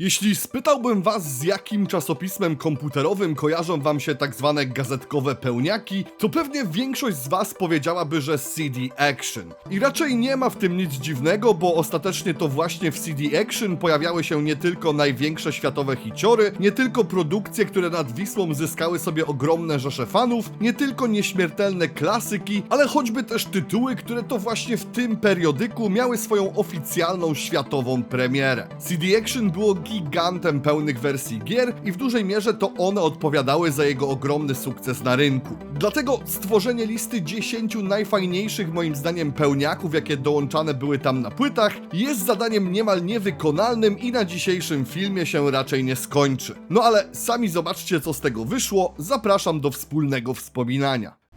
Jeśli spytałbym was, z jakim czasopismem komputerowym kojarzą wam się tak zwane gazetkowe pełniaki, to pewnie większość z was powiedziałaby, że CD Action. I raczej nie ma w tym nic dziwnego, bo ostatecznie to właśnie w CD Action pojawiały się nie tylko największe światowe hiciory, nie tylko produkcje, które nad Wisłą zyskały sobie ogromne rzesze fanów, nie tylko nieśmiertelne klasyki, ale choćby też tytuły, które to właśnie w tym periodyku miały swoją oficjalną światową premierę. CD Action było gigantem pełnych wersji gier i w dużej mierze to one odpowiadały za jego ogromny sukces na rynku. Dlatego stworzenie listy 10 najfajniejszych moim zdaniem pełniaków, jakie dołączane były tam na płytach, jest zadaniem niemal niewykonalnym i na dzisiejszym filmie się raczej nie skończy. No ale sami zobaczcie co z tego wyszło, zapraszam do wspólnego wspominania.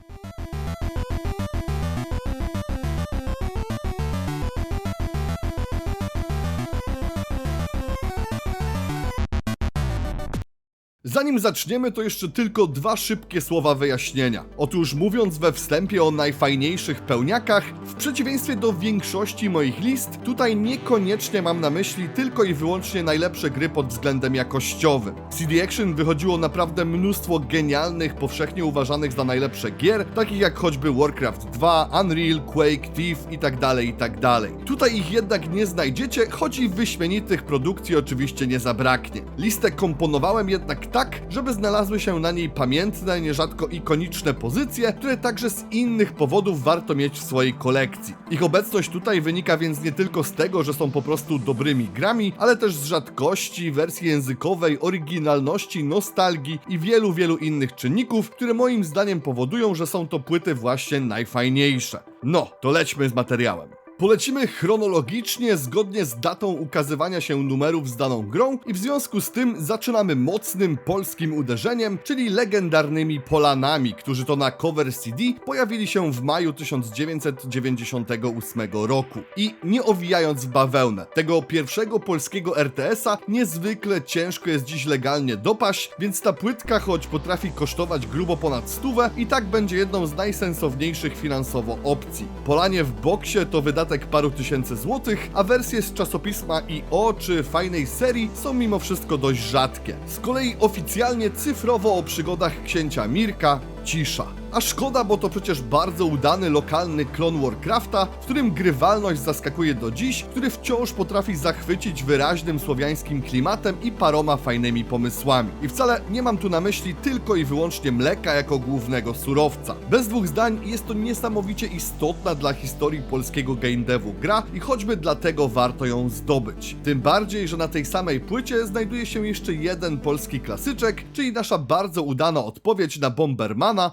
Zanim zaczniemy, to jeszcze tylko dwa szybkie słowa wyjaśnienia. Otóż mówiąc we wstępie o najfajniejszych pełniakach, w przeciwieństwie do większości moich list, tutaj niekoniecznie mam na myśli tylko i wyłącznie najlepsze gry pod względem jakościowym. CD Action wychodziło naprawdę mnóstwo genialnych, powszechnie uważanych za najlepsze gier, takich jak choćby Warcraft 2, Unreal, Quake, Thief itd. itd. Tutaj ich jednak nie znajdziecie, choć i wyśmienitych produkcji oczywiście nie zabraknie. Listę komponowałem jednak tak, żeby znalazły się na niej pamiętne, nierzadko ikoniczne pozycje, które także z innych powodów warto mieć w swojej kolekcji. Ich obecność tutaj wynika więc nie tylko z tego, że są po prostu dobrymi grami, ale też z rzadkości, wersji językowej, oryginalności, nostalgii i wielu, wielu innych czynników, które moim zdaniem powodują, że są to płyty właśnie najfajniejsze. No, to lećmy z materiałem. Polecimy chronologicznie, zgodnie z datą ukazywania się numerów z daną grą i w związku z tym zaczynamy mocnym polskim uderzeniem, czyli legendarnymi Polanami, którzy to na cover CD pojawili się w maju 1998 roku. I nie owijając w bawełnę, tego pierwszego polskiego RTS-a niezwykle ciężko jest dziś legalnie dopaść, więc ta płytka, choć potrafi kosztować grubo ponad stówę, i tak będzie jedną z najsensowniejszych finansowo opcji. Polanie w boksie to wydatek paru tysięcy złotych, a wersje z czasopisma IO czy fajnej serii są mimo wszystko dość rzadkie. Z kolei oficjalnie cyfrowo o przygodach księcia Mirka cisza. A szkoda, bo to przecież bardzo udany lokalny klon Warcrafta, w którym grywalność zaskakuje do dziś, który wciąż potrafi zachwycić wyraźnym słowiańskim klimatem i paroma fajnymi pomysłami. I wcale nie mam tu na myśli tylko i wyłącznie mleka jako głównego surowca. Bez dwóch zdań jest to niesamowicie istotna dla historii polskiego game devu gra i choćby dlatego warto ją zdobyć. Tym bardziej, że na tej samej płycie znajduje się jeszcze jeden polski klasyczek, czyli nasza bardzo udana odpowiedź na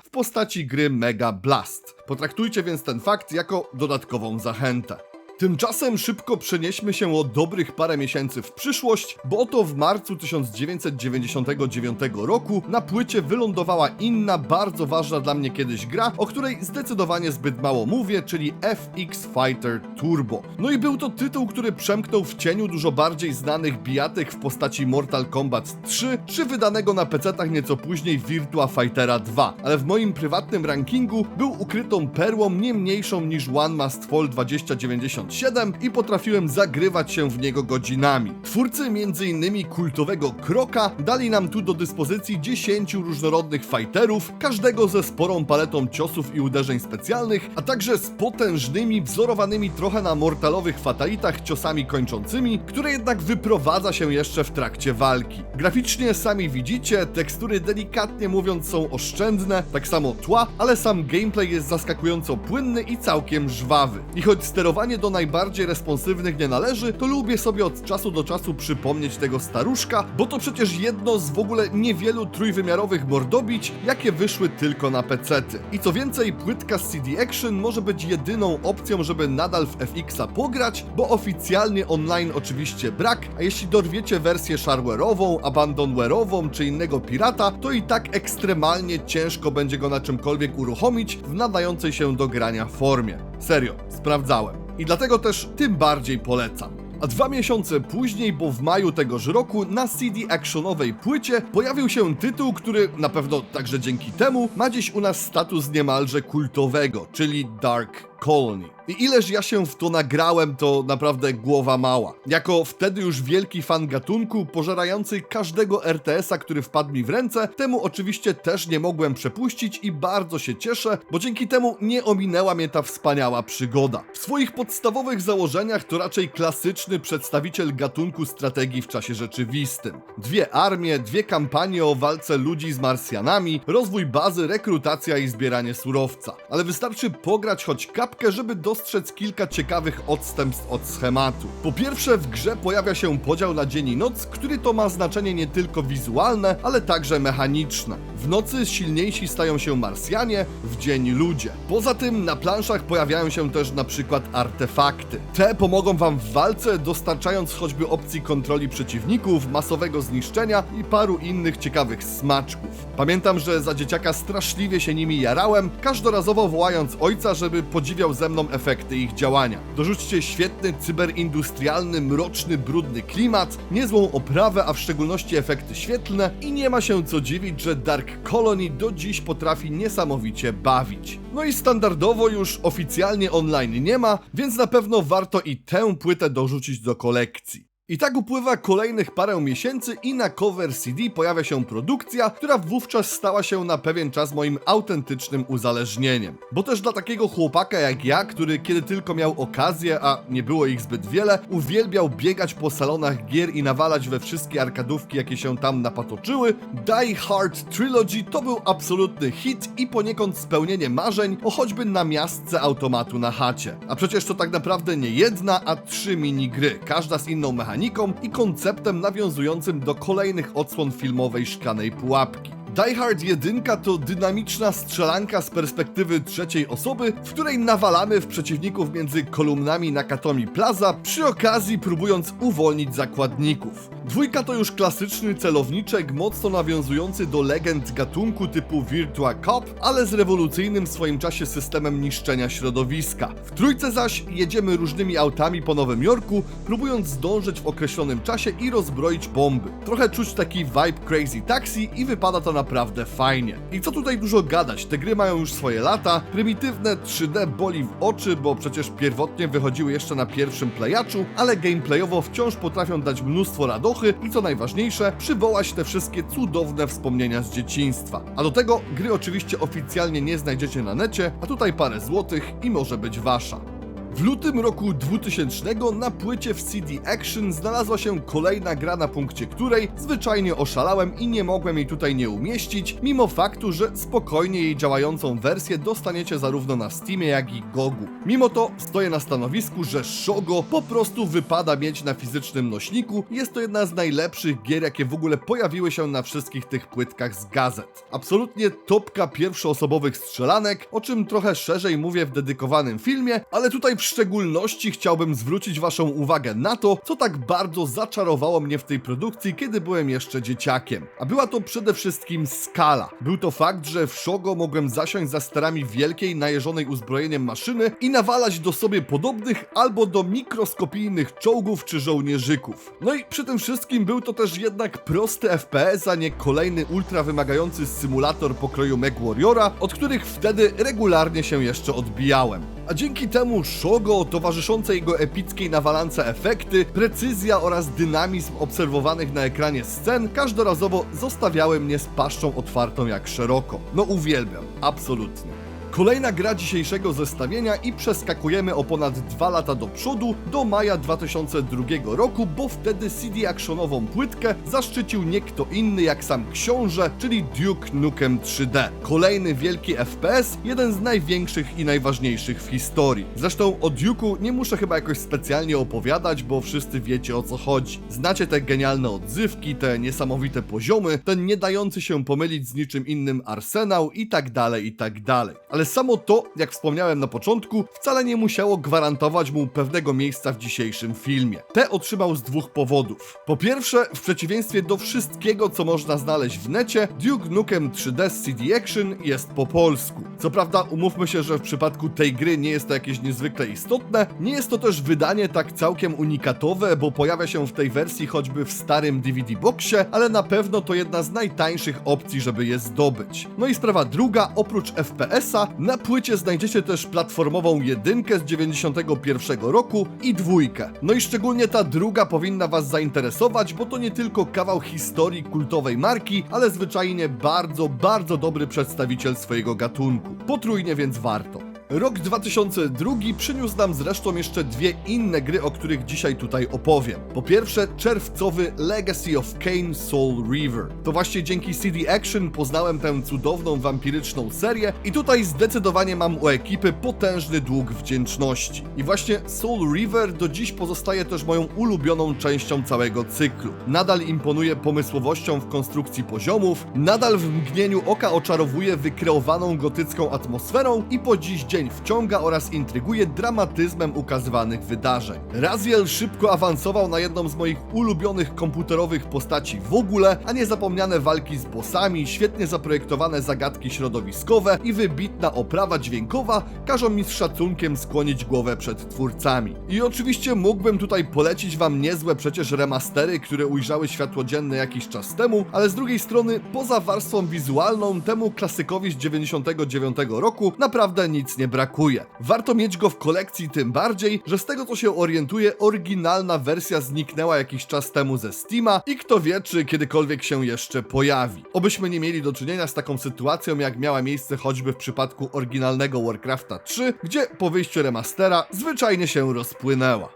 W postaci gry Mega Blast. Potraktujcie więc ten fakt jako dodatkową zachętę. Tymczasem szybko przenieśmy się o dobrych parę miesięcy w przyszłość, bo oto w marcu 1999 roku na płycie wylądowała inna, bardzo ważna dla mnie kiedyś gra, o której zdecydowanie zbyt mało mówię, czyli FX Fighter Turbo. No i był to tytuł, który przemknął w cieniu dużo bardziej znanych bijatek w postaci Mortal Kombat 3, czy wydanego na PC-tach nieco później Virtua Fightera 2, ale w moim prywatnym rankingu był ukrytą perłą nie mniejszą niż One Must Fall 2090 7 i potrafiłem zagrywać się w niego godzinami. Twórcy m.in. kultowego Kroka dali nam tu do dyspozycji 10 różnorodnych fighterów, każdego ze sporą paletą ciosów i uderzeń specjalnych, a także z potężnymi, wzorowanymi trochę na mortalowych fatalitach ciosami kończącymi, które jednak wyprowadza się jeszcze w trakcie walki. Graficznie sami widzicie, tekstury delikatnie mówiąc są oszczędne, tak samo tła, ale sam gameplay jest zaskakująco płynny i całkiem żwawy. I choć sterowanie do najbardziej responsywnych nie należy, to lubię sobie od czasu do czasu przypomnieć tego staruszka, bo to przecież jedno z w ogóle niewielu trójwymiarowych mordobić, jakie wyszły tylko na pecety. I co więcej, płytka z CD Action może być jedyną opcją, żeby nadal w FX-a pograć, bo oficjalnie online oczywiście brak, a jeśli dorwiecie wersję shareware'ową, abandonware'ową czy innego pirata, to i tak ekstremalnie ciężko będzie go na czymkolwiek uruchomić w nadającej się do grania formie. Serio, sprawdzałem. I dlatego też tym bardziej polecam. A dwa miesiące później, bo w maju tegoż roku, na CD actionowej płycie pojawił się tytuł, który na pewno także dzięki temu ma dziś u nas status niemalże kultowego, czyli Dark Colony. I ileż ja się w to nagrałem, to naprawdę głowa mała. Jako wtedy już wielki fan gatunku, pożerający każdego RTS-a, który wpadł mi w ręce, temu oczywiście też nie mogłem przepuścić i bardzo się cieszę, bo dzięki temu nie ominęła mnie ta wspaniała przygoda. W swoich podstawowych założeniach to raczej klasyczny przedstawiciel gatunku strategii w czasie rzeczywistym. Dwie armie, dwie kampanie o walce ludzi z Marsjanami, rozwój bazy, rekrutacja i zbieranie surowca. Ale wystarczy pograć choć kapkę, żeby dostrzec kilka ciekawych odstępstw od schematu. Po pierwsze, w grze pojawia się podział na dzień i noc, który to ma znaczenie nie tylko wizualne, ale także mechaniczne. W nocy silniejsi stają się Marsjanie, w dzień ludzie. Poza tym na planszach pojawiają się też na przykład artefakty. Te pomogą wam w walce, dostarczając choćby opcji kontroli przeciwników, masowego zniszczenia i paru innych ciekawych smaczków. Pamiętam, że za dzieciaka straszliwie się nimi jarałem, każdorazowo wołając ojca, żeby podziwiał ze mną efekty ich działania. Dorzućcie świetny, cyberindustrialny, mroczny, brudny klimat, niezłą oprawę, a w szczególności efekty świetlne i nie ma się co dziwić, że Dark Colony do dziś potrafi niesamowicie bawić. No i standardowo już oficjalnie online nie ma, więc na pewno warto i tę płytę dorzucić do kolekcji. I tak upływa kolejnych parę miesięcy i na cover CD pojawia się produkcja, która wówczas stała się na pewien czas moim autentycznym uzależnieniem. Bo też dla takiego chłopaka jak ja, który kiedy tylko miał okazję, a nie było ich zbyt wiele, uwielbiał biegać po salonach gier i nawalać we wszystkie arkadówki, jakie się tam napatoczyły, Die Hard Trilogy to był absolutny hit i poniekąd spełnienie marzeń o choćby namiastce automatu na chacie. A przecież to tak naprawdę nie jedna, a trzy minigry, każda z inną mechaniką i konceptem nawiązującym do kolejnych odsłon filmowej szklanej pułapki. Die Hard 1 to dynamiczna strzelanka z perspektywy trzeciej osoby, w której nawalamy w przeciwników między kolumnami Nakatomi Plaza, przy okazji próbując uwolnić zakładników. Dwójka to już klasyczny celowniczek, mocno nawiązujący do legend gatunku typu Virtua Cop, ale z rewolucyjnym w swoim czasie systemem niszczenia środowiska. W trójce zaś jedziemy różnymi autami po Nowym Jorku, próbując zdążyć w określonym czasie i rozbroić bomby. Trochę czuć taki vibe Crazy Taxi i wypada to naprawdę fajnie. I co tutaj dużo gadać, te gry mają już swoje lata, prymitywne 3D boli w oczy, bo przecież pierwotnie wychodziły jeszcze na pierwszym playaczu, ale gameplayowo wciąż potrafią dać mnóstwo radochy i co najważniejsze, przywołać te wszystkie cudowne wspomnienia z dzieciństwa. A do tego gry oczywiście oficjalnie nie znajdziecie na necie, a tutaj parę złotych i może być wasza. W lutym roku 2000 na płycie w CD Action znalazła się kolejna gra, na punkcie której zwyczajnie oszalałem i nie mogłem jej tutaj nie umieścić, mimo faktu, że spokojnie jej działającą wersję dostaniecie zarówno na Steamie, jak i Gogu. Mimo to stoję na stanowisku, że Shogo po prostu wypada mieć na fizycznym nośniku. Jest to jedna z najlepszych gier, jakie w ogóle pojawiły się na wszystkich tych płytkach z gazet. Absolutnie topka pierwszoosobowych strzelanek, o czym trochę szerzej mówię w dedykowanym filmie, ale tutaj w szczególności chciałbym zwrócić Waszą uwagę na to, co tak bardzo zaczarowało mnie w tej produkcji, kiedy byłem jeszcze dzieciakiem. A była to przede wszystkim skala. Był to fakt, że w Shogo mogłem zasiąść za sterami wielkiej, najeżonej uzbrojeniem maszyny i nawalać do sobie podobnych albo do mikroskopijnych czołgów czy żołnierzyków. No i przy tym wszystkim był to też jednak prosty FPS, a nie kolejny ultra wymagający symulator pokroju MechWarriora, od których wtedy regularnie się jeszcze odbijałem. A dzięki temu Shogo, towarzyszące jego epickiej nawalance efekty, precyzja oraz dynamizm obserwowanych na ekranie scen każdorazowo zostawiały mnie z paszczą otwartą jak szeroko. No uwielbiam, absolutnie. Kolejna gra dzisiejszego zestawienia i przeskakujemy o ponad 2 lata do przodu, do maja 2002 roku, bo wtedy CD Actionową płytkę zaszczycił nie kto inny jak sam książę, czyli Duke Nukem 3D. Kolejny wielki FPS, jeden z największych i najważniejszych w historii. Zresztą o Duke'u nie muszę chyba jakoś specjalnie opowiadać, bo wszyscy wiecie o co chodzi. Znacie te genialne odzywki, te niesamowite poziomy, ten nie dający się pomylić z niczym innym arsenał i tak dalej, i tak dalej. Ale samo to, jak wspomniałem na początku, wcale nie musiało gwarantować mu pewnego miejsca w dzisiejszym filmie. Te otrzymał z dwóch powodów. Po pierwsze, w przeciwieństwie do wszystkiego, co można znaleźć w necie, Duke Nukem 3D z CD Action jest po polsku. Co prawda, umówmy się, że w przypadku tej gry nie jest to jakieś niezwykle istotne, nie jest to też wydanie tak całkiem unikatowe, bo pojawia się w tej wersji choćby w starym DVD boxie, ale na pewno to jedna z najtańszych opcji, żeby je zdobyć. No i sprawa druga, oprócz FPS-a, Na płycie znajdziecie też platformową jedynkę z 91 roku i dwójkę. No i szczególnie ta druga powinna was zainteresować, bo to nie tylko kawał historii kultowej marki, ale zwyczajnie bardzo, bardzo dobry przedstawiciel swojego gatunku. Potrójnie więc warto. Rok 2002 przyniósł nam zresztą jeszcze dwie inne gry, o których dzisiaj tutaj opowiem. Po pierwsze, czerwcowy Legacy of Kane Soul River. To właśnie dzięki CD Action poznałem tę cudowną wampiryczną serię i tutaj zdecydowanie mam u ekipy potężny dług wdzięczności. I właśnie Soul River do dziś pozostaje też moją ulubioną częścią całego cyklu. Nadal imponuje pomysłowością w konstrukcji poziomów, nadal w mgnieniu oka oczarowuje wykreowaną gotycką atmosferą i po dziś dzień wciąga oraz intryguje dramatyzmem ukazywanych wydarzeń. Raziel szybko awansował na jedną z moich ulubionych komputerowych postaci w ogóle, a niezapomniane walki z bossami, świetnie zaprojektowane zagadki środowiskowe i wybitna oprawa dźwiękowa każą mi z szacunkiem skłonić głowę przed twórcami. I oczywiście mógłbym tutaj polecić wam niezłe przecież remastery, które ujrzały światło dzienne jakiś czas temu, ale z drugiej strony poza warstwą wizualną temu klasykowi z 99 roku naprawdę nic nie brakuje. Warto mieć go w kolekcji tym bardziej, że z tego co się orientuję, oryginalna wersja zniknęła jakiś czas temu ze Steama i kto wie, czy kiedykolwiek się jeszcze pojawi. Obyśmy nie mieli do czynienia z taką sytuacją, jak miała miejsce choćby w przypadku oryginalnego Warcrafta 3, gdzie po wyjściu remastera zwyczajnie się rozpłynęła.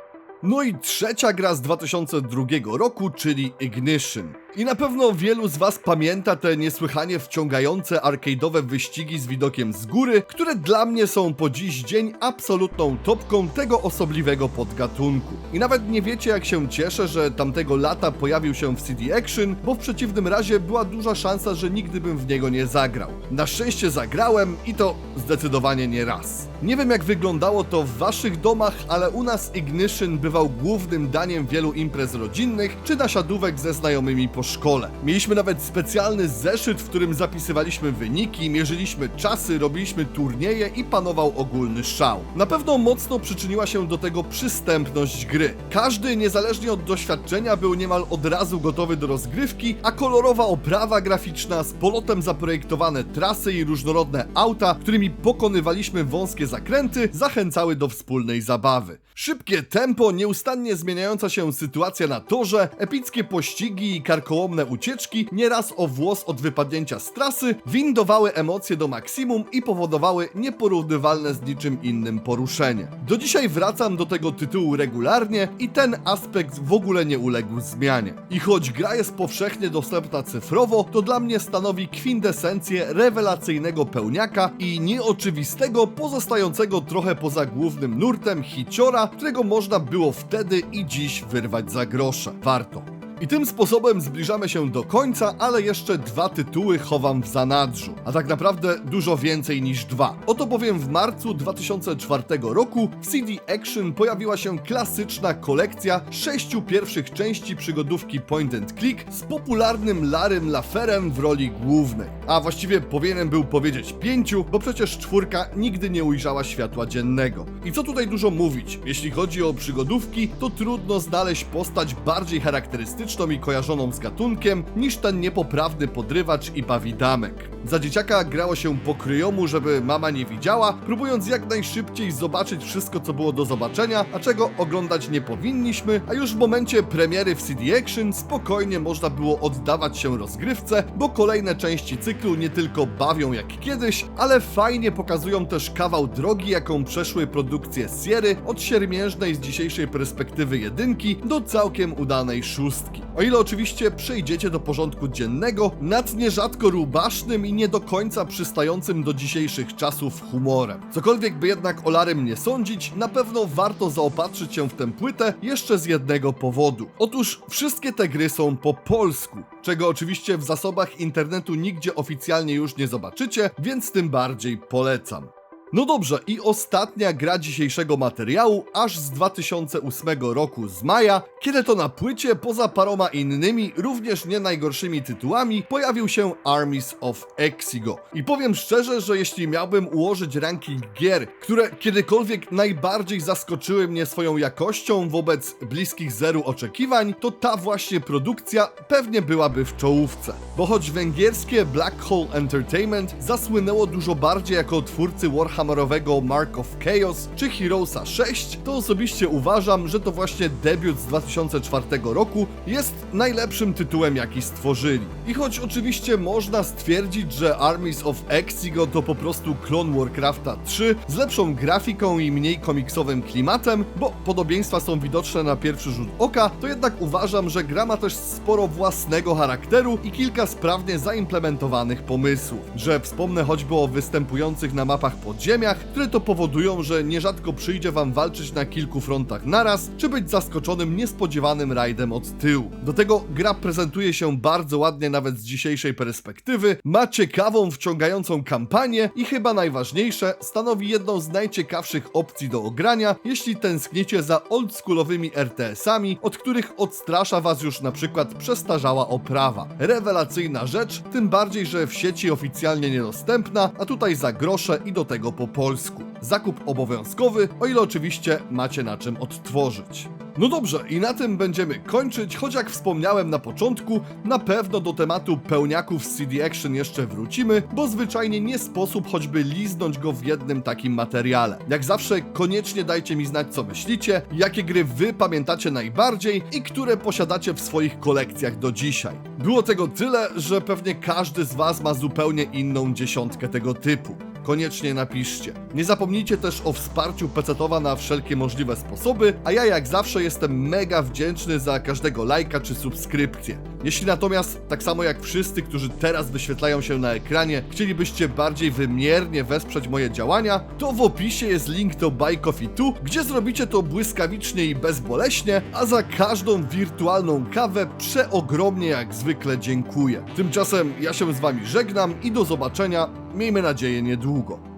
No i trzecia gra z 2002 roku, czyli Ignition. I na pewno wielu z Was pamięta te niesłychanie wciągające arcade'owe wyścigi z widokiem z góry, które dla mnie są po dziś dzień absolutną topką tego osobliwego podgatunku. I nawet nie wiecie jak się cieszę, że tamtego lata pojawił się w CD Action, bo w przeciwnym razie była duża szansa, że nigdy bym w niego nie zagrał. Na szczęście zagrałem i to zdecydowanie nie raz. Nie wiem jak wyglądało to w Waszych domach, ale u nas Ignition bywał głównym daniem wielu imprez rodzinnych czy nasiadówek ze znajomymi po szkole. Mieliśmy nawet specjalny zeszyt, w którym zapisywaliśmy wyniki, mierzyliśmy czasy, robiliśmy turnieje i panował ogólny szał. Na pewno mocno przyczyniła się do tego przystępność gry. Każdy, niezależnie od doświadczenia, był niemal od razu gotowy do rozgrywki, a kolorowa oprawa graficzna, z polotem zaprojektowane trasy i różnorodne auta, którymi pokonywaliśmy wąskie zakręty, zachęcały do wspólnej zabawy. Szybkie tempo, nieustannie zmieniająca się sytuacja na torze, epickie pościgi i karkołomne ucieczki, nieraz o włos od wypadnięcia z trasy, windowały emocje do maksimum i powodowały nieporównywalne z niczym innym poruszenie. Do dzisiaj wracam do tego tytułu regularnie i ten aspekt w ogóle nie uległ zmianie. I choć gra jest powszechnie dostępna cyfrowo, to dla mnie stanowi kwintesencję rewelacyjnego pełniaka i nieoczywistego, pozostającego trochę poza głównym nurtem hiciora, którego można było wtedy i dziś wyrwać za grosze. Warto. I tym sposobem zbliżamy się do końca, ale jeszcze dwa tytuły chowam w zanadrzu, a tak naprawdę dużo więcej niż dwa. Oto bowiem w marcu 2004 roku w CD Action pojawiła się klasyczna kolekcja sześciu pierwszych części przygodówki Point and Click z popularnym Larym Laferem w roli głównej. A właściwie powinienem był powiedzieć pięciu, bo przecież czwórka nigdy nie ujrzała światła dziennego. I co tutaj dużo mówić, jeśli chodzi o przygodówki, to trudno znaleźć postać bardziej charakterystyczną i kojarzoną z gatunkiem niż ten niepoprawny podrywacz i bawidamek. Za dzieciaka grało się po kryjomu, żeby mama nie widziała, próbując jak najszybciej zobaczyć wszystko, co było do zobaczenia, a czego oglądać nie powinniśmy, a już w momencie premiery w CD Action spokojnie można było oddawać się rozgrywce, bo kolejne części cyklu nie tylko bawią jak kiedyś, ale fajnie pokazują też kawał drogi, jaką przeszły produkcje Sierry od siermiężnej z dzisiejszej perspektywy jedynki do całkiem udanej szóstki. O ile oczywiście przejdziecie do porządku dziennego nad nierzadko rubasznym i nie do końca przystającym do dzisiejszych czasów humorem. Cokolwiek by jednak o Larym nie sądzić, na pewno warto zaopatrzyć się w tę płytę jeszcze z jednego powodu. Otóż wszystkie te gry są po polsku, czego oczywiście w zasobach internetu nigdzie oficjalnie już nie zobaczycie, więc tym bardziej polecam. No dobrze, i ostatnia gra dzisiejszego materiału, aż z 2008 roku z maja, kiedy to na płycie, poza paroma innymi, również nie najgorszymi tytułami, pojawił się Armies of Exigo. I powiem szczerze, że jeśli miałbym ułożyć ranking gier, które kiedykolwiek najbardziej zaskoczyły mnie swoją jakością wobec bliskich zeru oczekiwań, to ta właśnie produkcja pewnie byłaby w czołówce. Bo choć węgierskie Black Hole Entertainment zasłynęło dużo bardziej jako twórcy Warhammerowego Mark of Chaos czy Heroesa 6, to osobiście uważam, że to właśnie debiut z 2004 roku jest najlepszym tytułem jaki stworzyli. I choć oczywiście można stwierdzić, że Armies of Exigo to po prostu klon Warcrafta 3 z lepszą grafiką i mniej komiksowym klimatem, bo podobieństwa są widoczne na pierwszy rzut oka, to jednak uważam, że gra ma też sporo własnego charakteru i kilka sprawnie zaimplementowanych pomysłów. Że wspomnę choćby o występujących na mapach podziemiach, które to powodują, że nierzadko przyjdzie wam walczyć na kilku frontach naraz, czy być zaskoczonym niespodziewanym rajdem od tyłu. Do tego gra prezentuje się bardzo ładnie nawet z dzisiejszej perspektywy, ma ciekawą, wciągającą kampanię i chyba najważniejsze, stanowi jedną z najciekawszych opcji do ogrania, jeśli tęsknicie za oldschoolowymi RTS-ami, od których odstrasza was już na przykład przestarzała oprawa. Rewelacyjna rzecz, tym bardziej, że w sieci oficjalnie niedostępna, a tutaj za grosze i do tego po polsku. Zakup obowiązkowy, o ile oczywiście macie na czym odtworzyć. No dobrze, i na tym będziemy kończyć, choć jak wspomniałem na początku, na pewno do tematu pełniaków z CD Action jeszcze wrócimy, bo zwyczajnie nie sposób choćby liznąć go w jednym takim materiale. Jak zawsze koniecznie dajcie mi znać co myślicie, jakie gry wy pamiętacie najbardziej i które posiadacie w swoich kolekcjach do dzisiaj. Było tego tyle, że pewnie każdy z was ma zupełnie inną dziesiątkę tego typu koniecznie napiszcie. Nie zapomnijcie też o wsparciu pecetowa na wszelkie możliwe sposoby, a ja jak zawsze jestem mega wdzięczny za każdego lajka czy subskrypcję. Jeśli natomiast, tak samo jak wszyscy, którzy teraz wyświetlają się na ekranie, chcielibyście bardziej wymiernie wesprzeć moje działania, to w opisie jest link do Buy Coffee 2, gdzie zrobicie to błyskawicznie i bezboleśnie, a za każdą wirtualną kawę przeogromnie jak zwykle dziękuję. Tymczasem ja się z wami żegnam i do zobaczenia, miejmy nadzieję niedługo.